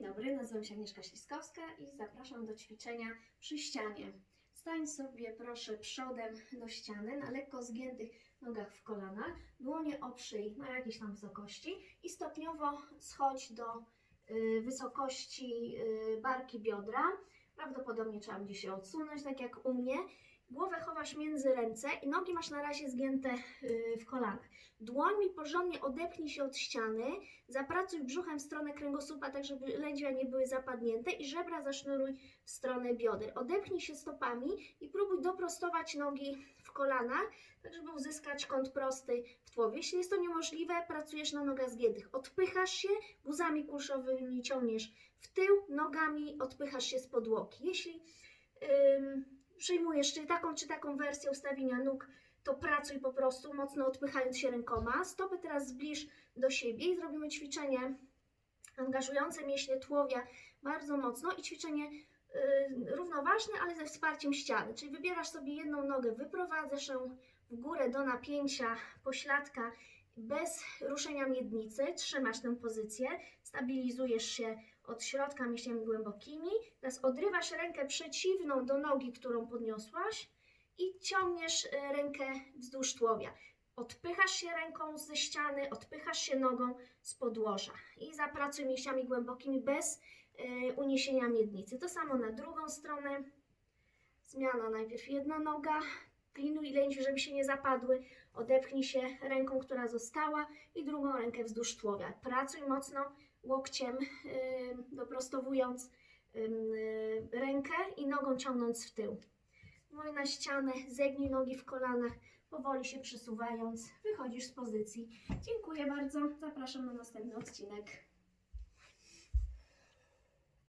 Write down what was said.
Dzień dobry, nazywam się Agnieszka Śliskowska i zapraszam do ćwiczenia przy ścianie. Stań sobie proszę przodem do ściany na lekko zgiętych nogach w kolanach, dłonie oprzyj na jakiejś tam wysokości i stopniowo schodź do y, wysokości y, barki biodra. Prawdopodobnie trzeba będzie się odsunąć, tak jak u mnie. Głowę chowasz między ręce i nogi masz na razie zgięte y, w kolanach. Dłońmi porządnie odepnij się od ściany, Zapracuj brzuchem w stronę kręgosłupa, tak żeby lędźwia nie były zapadnięte i żebra zasznuruj w stronę bioder. Odepnij się stopami i próbuj doprostować nogi w kolanach, tak żeby uzyskać kąt prosty w tłowie. Jeśli jest to niemożliwe, pracujesz na nogach zgiętych. Odpychasz się, guzami kulszowymi ciągniesz w tył, nogami odpychasz się z podłogi. Jeśli ym, przyjmujesz czy taką, czy taką wersję ustawienia nóg, to pracuj po prostu mocno odpychając się rękoma. Stopy teraz zbliż do siebie i zrobimy ćwiczenie angażujące mięśnie tułowia bardzo mocno i ćwiczenie y, równoważne, ale ze wsparciem ściany. Czyli wybierasz sobie jedną nogę, wyprowadzasz ją w górę do napięcia pośladka bez ruszenia miednicy, trzymasz tę pozycję, stabilizujesz się od środka mięśniami głębokimi, teraz odrywasz rękę przeciwną do nogi, którą podniosłaś i ciągniesz y, rękę wzdłuż tułowia. Odpychasz się ręką ze ściany, odpychasz się nogą z podłoża i zapracuj mięśniami głębokimi bez y, uniesienia miednicy. To samo na drugą stronę. Zmiana najpierw jedna noga, klinuj lędźwi, żeby się nie zapadły. Odepchnij się ręką, która została i drugą rękę wzdłuż tułowia. Pracuj mocno łokciem, y, doprostowując y, rękę i nogą ciągnąc w tył. I na ścianę, zegnij nogi w kolanach, powoli się przesuwając, wychodzisz z pozycji. Dziękuję bardzo, zapraszam na następny odcinek.